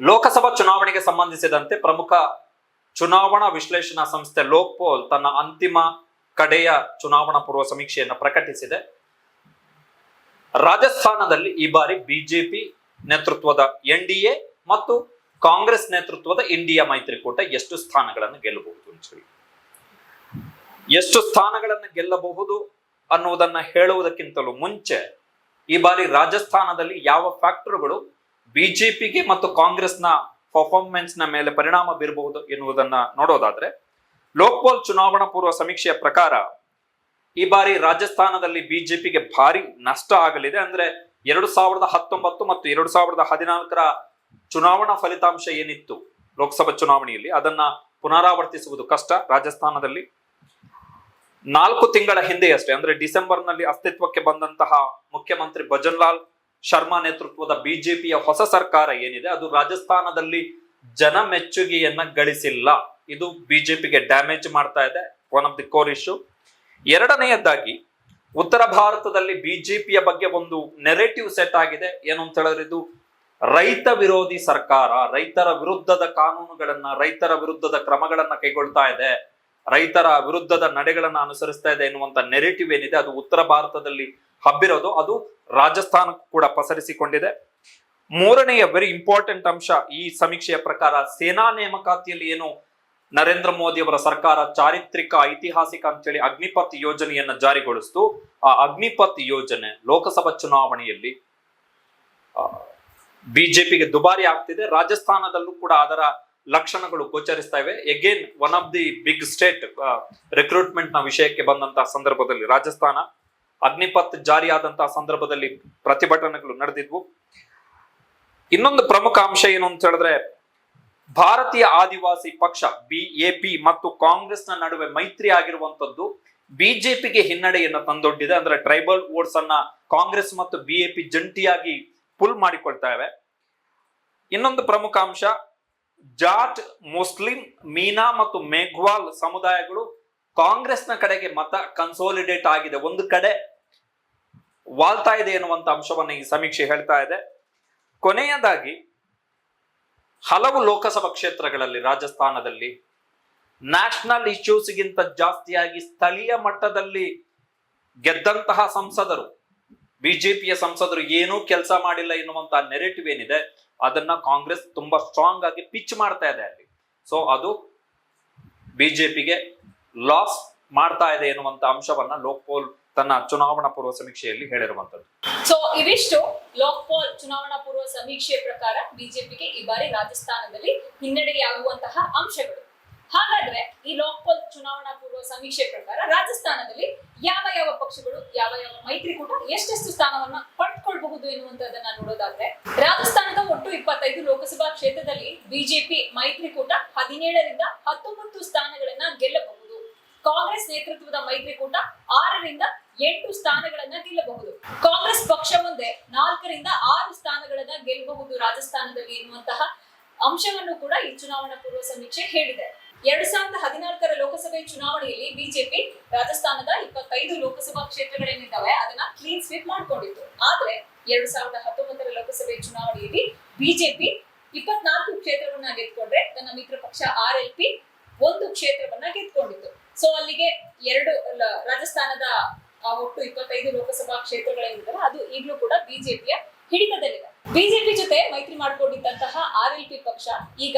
ಲೋಕಸಭಾ ಚುನಾವಣೆಗೆ ಸಂಬಂಧಿಸಿದಂತೆ ಪ್ರಮುಖ ಚುನಾವಣಾ ವಿಶ್ಲೇಷಣಾ ಸಂಸ್ಥೆ ಲೋಕ್ಪೋಲ್ ತನ್ನ ಅಂತಿಮ ಕಡೆಯ ಚುನಾವಣಾ ಪೂರ್ವ ಸಮೀಕ್ಷೆಯನ್ನು ಪ್ರಕಟಿಸಿದೆ. ರಾಜಸ್ಥಾನದಲ್ಲಿ ಈ ಬಾರಿ ಬಿಜೆಪಿ ನೇತೃತ್ವದ ಎನ್ ಮತ್ತು ಕಾಂಗ್ರೆಸ್ ನೇತೃತ್ವದ ಇಂಡಿಯಾ ಮೈತ್ರಿಕೂಟ ಎಷ್ಟು ಸ್ಥಾನಗಳನ್ನು ಗೆಲ್ಲಬಹುದು ಅಂತ ಹೇಳಿ. ಎಷ್ಟು ಸ್ಥಾನಗಳನ್ನು ಗೆಲ್ಲಬಹುದು ಅನ್ನುವುದನ್ನ ಹೇಳುವುದಕ್ಕಿಂತಲೂ ಮುಂಚೆ ಈ ಬಾರಿ ರಾಜಸ್ಥಾನದಲ್ಲಿ ಯಾವ ಫ್ಯಾಕ್ಟರ್ಗಳು ಬಿಜೆಪಿಗೆ ಮತ್ತು ಕಾಂಗ್ರೆಸ್ನ ಪರ್ಫಾರ್ಮೆನ್ಸ್ನ ಮೇಲೆ ಪರಿಣಾಮ ಬೀರಬಹುದು ಎನ್ನುವುದನ್ನ ನೋಡೋದಾದ್ರೆ ಲೋಕ್ಪಾಲ್ ಚುನಾವಣಾ ಪೂರ್ವ ಸಮೀಕ್ಷೆಯ ಪ್ರಕಾರ ಈ ಬಾರಿ ರಾಜಸ್ಥಾನದಲ್ಲಿ ಬಿಜೆಪಿಗೆ ಭಾರಿ ನಷ್ಟ ಆಗಲಿದೆ ಅಂದ್ರೆ ಎರಡು ಸಾವಿರದ ಹತ್ತೊಂಬತ್ತು ಮತ್ತು ಎರಡು ಸಾವಿರದ ಹದಿನಾಲ್ಕರ ಚುನಾವಣಾ ಫಲಿತಾಂಶ ಏನಿತ್ತು ಲೋಕಸಭಾ ಚುನಾವಣೆಯಲ್ಲಿ? ಅದನ್ನ ಪುನರಾವರ್ತಿಸುವುದು ಕಷ್ಟ ರಾಜಸ್ಥಾನದಲ್ಲಿ. ನಾಲ್ಕು ತಿಂಗಳ ಹಿಂದೆಯಷ್ಟೇ, ಅಂದ್ರೆ ಡಿಸೆಂಬರ್ನಲ್ಲಿ ಅಸ್ತಿತ್ವಕ್ಕೆ ಬಂದಂತಹ ಮುಖ್ಯಮಂತ್ರಿ ಭಜನ್ಲಾಲ್ ಶರ್ಮಾ ನೇತೃತ್ವದ ಬಿಜೆಪಿಯ ಹೊಸ ಸರ್ಕಾರ ಏನಿದೆ, ಅದು ರಾಜಸ್ಥಾನದಲ್ಲಿ ಜನ ಮೆಚ್ಚುಗೆಯನ್ನ ಗಳಿಸಿಲ್ಲ. ಇದು ಬಿಜೆಪಿಗೆ ಡ್ಯಾಮೇಜ್ ಮಾಡ್ತಾ ಇದೆ one of the core issue ಎರಡನೆಯದಾಗಿ ಉತ್ತರ ಭಾರತದಲ್ಲಿ ಬಿಜೆಪಿಯ ಬಗ್ಗೆ ಒಂದು ನೆರೆಟಿವ್ ಸೆಟ್ ಆಗಿದೆ. ಏನು ಅಂತ ಹೇಳಿದ್ರೆ, ಇದು ರೈತ ವಿರೋಧಿ ಸರ್ಕಾರ, ರೈತರ ವಿರುದ್ಧದ ಕಾನೂನುಗಳನ್ನ, ರೈತರ ವಿರುದ್ಧದ ಕ್ರಮಗಳನ್ನ ಕೈಗೊಳ್ತಾ ಇದೆ, ರೈತರ ವಿರುದ್ಧದ ನಡೆಗಳನ್ನ ಅನುಸರಿಸ್ತಾ ಇದೆ ಎನ್ನುವಂತ ನೆರೆಟಿವ್ ಏನಿದೆ, ಅದು ಉತ್ತರ ಭಾರತದಲ್ಲಿ ಹಬ್ಬಿರೋದು. ಅದು ರಾಜಸ್ಥಾನಕ್ಕೂ ಕೂಡ ಪಸರಿಸಿಕೊಂಡಿದೆ. ಮೂರನೆಯ ವೆರಿ ಇಂಪಾರ್ಟೆಂಟ್ ಅಂಶ ಈ ಸಮೀಕ್ಷೆಯ ಪ್ರಕಾರ ಸೇನಾ ನೇಮಕಾತಿಯಲ್ಲಿ ಏನು ನರೇಂದ್ರ ಮೋದಿ ಅವರ ಸರ್ಕಾರ ಚಾರಿತ್ರಿಕ ಐತಿಹಾಸಿಕ ಅಂತೇಳಿ ಅಗ್ನಿಪಥ್ ಯೋಜನೆಯನ್ನ ಜಾರಿಗೊಳಿಸಿತು. ಆ ಅಗ್ನಿಪಥ್ ಯೋಜನೆ ಲೋಕಸಭಾ ಚುನಾವಣೆಯಲ್ಲಿ ಬಿಜೆಪಿಗೆ ದುಬಾರಿ ಆಗ್ತಿದೆ. ರಾಜಸ್ಥಾನದಲ್ಲೂ ಕೂಡ ಅದರ ಲಕ್ಷಣಗಳು ಗೋಚರಿಸ್ತಾ ಇವೆ. Again one of the big state ರಿಕ್ರೂಟ್ಮೆಂಟ್ನ ವಿಷಯಕ್ಕೆ ಬಂದಂತಹ ಸಂದರ್ಭದಲ್ಲಿ ರಾಜಸ್ಥಾನ ಅಗ್ನಿಪಥ್ ಜಾರಿಯಾದಂತಹ ಸಂದರ್ಭದಲ್ಲಿ ಪ್ರತಿಭಟನೆಗಳು ನಡೆದಿದ್ವು. ಇನ್ನೊಂದು ಪ್ರಮುಖ ಅಂಶ ಏನು ಅಂತ ಹೇಳಿದ್ರೆ, ಭಾರತೀಯ ಆದಿವಾಸಿ ಪಕ್ಷ ಬಿಎಪಿ ಮತ್ತು ಕಾಂಗ್ರೆಸ್ನ ನಡುವೆ ಮೈತ್ರಿ ಆಗಿರುವಂತದ್ದು ಬಿಜೆಪಿಗೆ ಹಿನ್ನಡೆಯನ್ನು ತಂದೊಡ್ಡಿದೆ. ಅಂದ್ರೆ ಟ್ರೈಬಲ್ ವೋಟ್ಸ್ ಅನ್ನ ಕಾಂಗ್ರೆಸ್ ಮತ್ತು ಬಿಎಪಿ ಜಂಟಿಯಾಗಿ ಪುಲ್ ಮಾಡಿಕೊಳ್ತಾ ಇವೆ. ಇನ್ನೊಂದು ಪ್ರಮುಖ ಅಂಶ, ಜಾಟ್, ಮುಸ್ಲಿಂ, ಮೀನಾ ಮತ್ತು ಮೇಘ್ವಾಲ್ ಸಮುದಾಯಗಳು ಕಾಂಗ್ರೆಸ್ನ ಕಡೆಗೆ ಮತ ಕನ್ಸೋಲಿಡೇಟ್ ಆಗಿದೆ. ಒಂದು ಕಡೆ ವಾಲ್ತಾ ಇದೆ ಎನ್ನುವಂತ ಅಂಶವನ್ನು ಈ ಸಮೀಕ್ಷೆ ಹೇಳ್ತಾ ಇದೆ. ಕೊನೆಯದಾಗಿ, ಹಲವು ಲೋಕಸಭಾ ಕ್ಷೇತ್ರಗಳಲ್ಲಿ, ರಾಜಸ್ಥಾನದಲ್ಲಿ ನ್ಯಾಷನಲ್ ಇಶ್ಯೂಸ್ಗಿಂತ ಜಾಸ್ತಿಯಾಗಿ ಸ್ಥಳೀಯ ಮಟ್ಟದಲ್ಲಿ ಗೆದ್ದಂತಹ ಸಂಸದರು ಬಿಜೆಪಿಯ ಸಂಸದರು ಏನೂ ಕೆಲಸ ಮಾಡಿಲ್ಲ ಎನ್ನುವಂತ ನೆರೆಟಿವ್ ಏನಿದೆ, ಅದನ್ನ ಕಾಂಗ್ರೆಸ್ ತುಂಬಾ ಸ್ಟ್ರಾಂಗ್ ಆಗಿ ಪಿಚ್ ಮಾಡ್ತಾ ಇದೆ ಅಲ್ಲಿ. ಸೊ ಅದು ಬಿಜೆಪಿಗೆ ಲಾಸ್ ಮಾಡ್ತಾ ಇದೆ ಎನ್ನುವಂತ ಅಂಶವನ್ನ ಲೋಕ್ಪೋಲ್ ತನ್ನ ಚುನಾವಣಾ ಪೂರ್ವ ಸಮೀಕ್ಷೆಯಲ್ಲಿ ಹೇಳಿರುವಂತದ್ದು. ಸೊ ಇದಿಷ್ಟು ಲೋಕ್ಪಾಲ್ ಚುನಾವಣಾ ಪೂರ್ವ ಸಮೀಕ್ಷೆ ಪ್ರಕಾರ ಬಿಜೆಪಿಗೆ ಈ ಬಾರಿ ರಾಜಸ್ಥಾನದಲ್ಲಿ ಹಿನ್ನಡೆಯಾಗುವಂತಹ ಅಂಶಗಳು. ಹಾಗಾದ್ರೆ ಈ ಲೋಕ್ಪಾಲ್ ಚುನಾವಣಾ ಪೂರ್ವ ಸಮೀಕ್ಷೆ ಪ್ರಕಾರ ರಾಜಸ್ಥಾನದಲ್ಲಿ ಯಾವ ಯಾವ ಪಕ್ಷಗಳು, ಯಾವ ಯಾವ ಮೈತ್ರಿಕೂಟ ಎಷ್ಟೆಷ್ಟು ಸ್ಥಾನವನ್ನ ಪಡ್ಕೊಳ್ಬಹುದು ಎನ್ನುವಂತದನ್ನ ನೋಡೋದಾದ್ರೆ, ರಾಜಸ್ಥಾನದ ಒಟ್ಟು ಇಪ್ಪತ್ತೈದು ಲೋಕಸಭಾ ಕ್ಷೇತ್ರದಲ್ಲಿ ಬಿಜೆಪಿ ಮೈತ್ರಿಕೂಟ ಹದಿನೇಳರಿಂದ ಹತ್ತೊಂಬತ್ತು ಸ್ಥಾನಗಳನ್ನ ಗೆಲ್ಲಬಹುದು. ಕಾಂಗ್ರೆಸ್ ನೇತೃತ್ವದ ಮೈತ್ರಿಕೂಟ ಆರರಿಂದ ಎಂಟು ಸ್ಥಾನಗಳನ್ನ ಗೆಲ್ಲಬಹುದು. ಕಾಂಗ್ರೆಸ್ ಪಕ್ಷ ಮುಂದೆ ನಾಲ್ಕರಿಂದ ಆರು ಸ್ಥಾನಗಳನ್ನ ಗೆಲ್ಲಬಹುದು ರಾಜಸ್ಥಾನದಲ್ಲಿ ಎನ್ನುವಂತಹ ಅಂಶವನ್ನು ಕೂಡ ಈ ಚುನಾವಣಾ ಪೂರ್ವ ಸಮೀಕ್ಷೆ ಹೇಳಿದೆ. ಎರಡ್ ಸಾವಿರದ ಹದಿನಾಲ್ಕರ ಲೋಕಸಭೆ ಚುನಾವಣೆಯಲ್ಲಿ ಬಿಜೆಪಿ ರಾಜಸ್ಥಾನದ ಇಪ್ಪತ್ತೈದು ಲೋಕಸಭಾ ಕ್ಷೇತ್ರಗಳೇನಿದ್ದಾವೆ ಅದನ್ನ ಕ್ಲೀನ್ ಸ್ವೀಪ್ ಮಾಡಿಕೊಂಡಿತ್ತು. ಆದ್ರೆ ಎರಡ್ ಸಾವಿರದ ಹತ್ತೊಂಬತ್ತರ ಲೋಕಸಭೆ ಚುನಾವಣೆಯಲ್ಲಿ ಬಿಜೆಪಿ ಇಪ್ಪತ್ನಾಲ್ಕು ಕ್ಷೇತ್ರವನ್ನ ಗೆದ್ಕೊಂಡ್ರೆ ತನ್ನ ಮಿತ್ರ ಪಕ್ಷ ಆರ್ ಎಲ್ ಪಿ ಒಂದು ಕ್ಷೇತ್ರವನ್ನ ಗೆದ್ಕೊಂಡಿತ್ತು. ಸೊ ಅಲ್ಲಿಗೆ ಎರಡು ರಾಜಸ್ಥಾನದ ಒಟ್ಟು ಇಪ್ಪತ್ತೈದು ಲೋಕಸಭಾ ಕ್ಷೇತ್ರಗಳೇನಿದೆ ಅದು ಈಗಲೂ ಕೂಡ ಬಿಜೆಪಿಯ ಹಿಡಿತದಲ್ಲಿದೆ. ಬಿಜೆಪಿ ಜೊತೆ ಮೈತ್ರಿ ಮಾಡಿಕೊಂಡಿದ್ದಂತಹ ಆರ್ ಎಲ್ ಪಿ ಪಕ್ಷ ಈಗ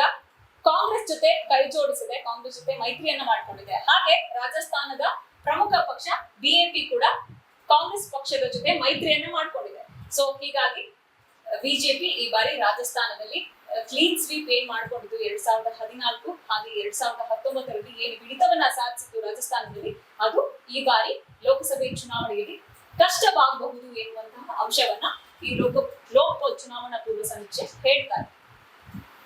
ಕಾಂಗ್ರೆಸ್ ಜೊತೆ ಕೈ ಜೋಡಿಸಿದೆ. ಕಾಂಗ್ರೆಸ್ ಜೊತೆ ಮೈತ್ರಿಯನ್ನ ಮಾಡಿಕೊಂಡಿದೆ. ಹಾಗೆ ರಾಜಸ್ಥಾನದ ಪ್ರಮುಖ ಪಕ್ಷ ಬಿಎಪಿ ಕೂಡ ಕಾಂಗ್ರೆಸ್ ಪಕ್ಷದ ಜೊತೆ ಮೈತ್ರಿಯನ್ನ ಮಾಡಿಕೊಂಡಿದೆ. ಸೊ ಹೀಗಾಗಿ ಬಿಜೆಪಿ ಈ ಬಾರಿ ರಾಜಸ್ಥಾನದಲ್ಲಿ ಕ್ಲೀನ್ ಸ್ವೀಪ್ ಏನ್ ಮಾಡ್ಕೊಂಡಿದ್ದು ಎರಡ್ ಸಾವಿರದ ಹದಿನಾಲ್ಕು ಹಾಗೆ ಎರಡ್ ಸಾವಿರದ ಹತ್ತೊಂಬತ್ತರಲ್ಲಿ ಏನು ಹಿಡಿತವನ್ನ ಸಾಧಿಸಿತ್ತು ರಾಜಸ್ಥಾನದಲ್ಲಿ, ಅದು ಈ ಬಾರಿ ಲೋಕಸಭೆ ಚುನಾವಣೆಯಲ್ಲಿ ಕಷ್ಟವಾಗಬಹುದು ಎನ್ನುವಂತಹ ಅಂಶವನ್ನ ಈ ಲೋಕ ಲೋಕ ಚುನಾವಣಾ ಪೂರ್ವ ಸಮೀಕ್ಷೆ ಹೇಳ್ತಾರೆ